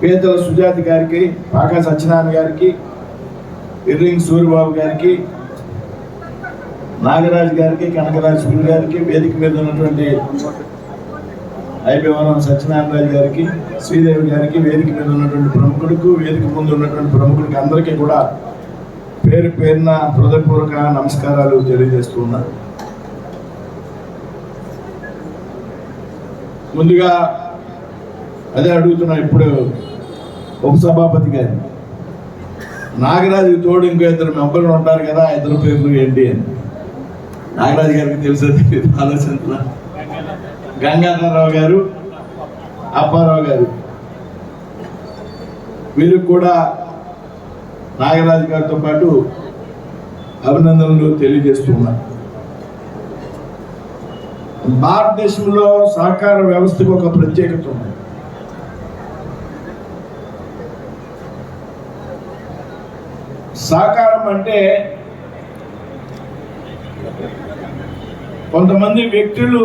పేదల సుజాతి గారికి పాకా సత్యనారాయణ గారికి ఇర్రింగ్ సూర్యబాబు గారికి నాగరాజు గారికి కనకరాజు సూర్య గారికి వేదిక మీద ఉన్నటువంటి ఐబీవరం సత్యనారాయణరాజు గారికి శ్రీదేవి గారికి వేదిక మీద ఉన్నటువంటి ప్రముఖులకు వేదిక ముందు ఉన్నటువంటి ప్రముఖుడికి అందరికీ కూడా పేరు పేరున హృదయపూర్వక నమస్కారాలు తెలియజేస్తూ ముందుగా అదే అడుగుతున్నా ఇప్పుడు ఉపసభాపతి గారు. నాగరాజు తోడు ఇంకో ఇద్దరు మెంబర్లు ఉంటారు కదా ఆ ఇద్దరు పేర్లు ఏంటి అని. నాగరాజు గారికి తెలుసో తెలియదు ఆలోచన గంగాధరరావు గారు అప్పారావు గారు. వీరికి కూడా నాగరాజు గారితో పాటు అభినందనలు తెలియజేస్తున్నా. భారతదేశంలో సహకార వ్యవస్థకు ఒక ప్రత్యేకత ఉంది. సహకారం అంటే కొంతమంది వ్యక్తులు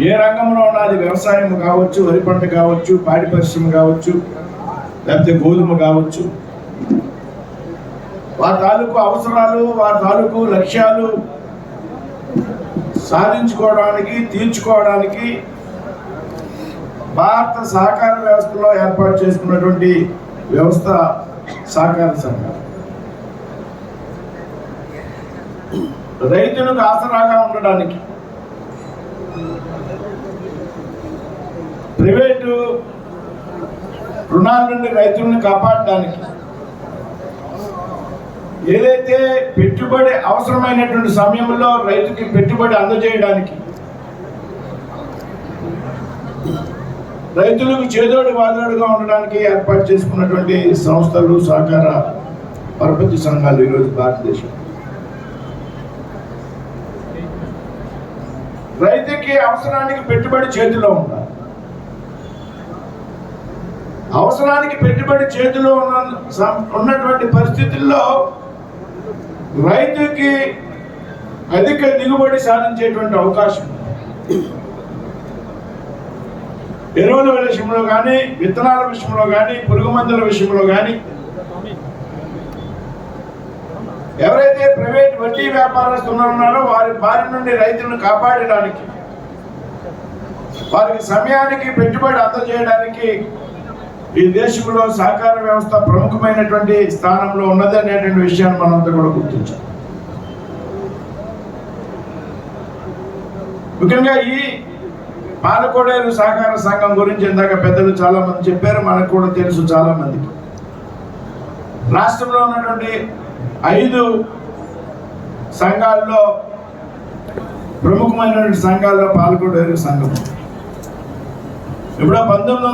ఏ రంగంలో ఉన్నది వ్యవసాయం కావచ్చు వరి పంట కావచ్చు పాడి పరిశ్రమ కావచ్చు లేకపోతే గోధుమ కావచ్చు. వారి తాలూకు అవసరాలు వారి తాలూకు లక్ష్యాలు సాధించుకోవడానికి తీర్చుకోవడానికి భారత సహకార వ్యవస్థలో ఏర్పాటు చేసుకున్నటువంటి వ్యవస్థ సహకార సంఘాలు రైతులకు ఆసరాగా ఉండడానికి ప్రైవేటు రుణాల నుండి రైతులను కాపాడడానికి ఏదైతే పెట్టుబడి అవసరమైనటువంటి సమయంలో రైతుకి పెట్టుబడి అందజేయడానికి రైతులకు చేదోడు వాదోడుగా ఉండడానికి ఏర్పాటు చేసుకున్నటువంటి సంస్థలు సహకార పరపతి సంఘాలు ఈరోజు భారతదేశం రైతుకి అవసరానికి పెట్టుబడి చేతిలో ఉండాలి అవసరానికి పెట్టుబడి చేతిలో ఉన్న ఉన్నటువంటి పరిస్థితుల్లో రైతుకి అధిక దిగుబడి సాధించేటువంటి అవకాశం ఉంది. ఎరువుల విషయంలో కానీ విత్తనాల విషయంలో కానీ పురుగు మందుల విషయంలో కానీ. ఎవరైతే ప్రైవేట్ వడ్డీ వ్యాపారస్తులు ఉన్నారో వారి బారి నుండి రైతులను కాపాడడానికి వారికి సమయానికి పెట్టుబడి అందజేయడానికి ఈ దేశంలో సహకార వ్యవస్థ ప్రముఖమైనటువంటి స్థానంలో ఉన్నది అనేటువంటి విషయాన్ని మనంతా కూడా గుర్తించాం. ముఖ్యంగా ఈ పాలకోడేరు సహకార సంఘం గురించి ఇందాక పెద్దలు చాలా మంది చెప్పారు మనకు కూడా తెలుసు చాలా మందికి రాష్ట్రంలో ఉన్నటువంటి ఐదు సంఘాల్లో ప్రముఖమైనటువంటి సంఘాల్లో పాలకోడేరు సంఘం ఇప్పుడు పంతొమ్మిది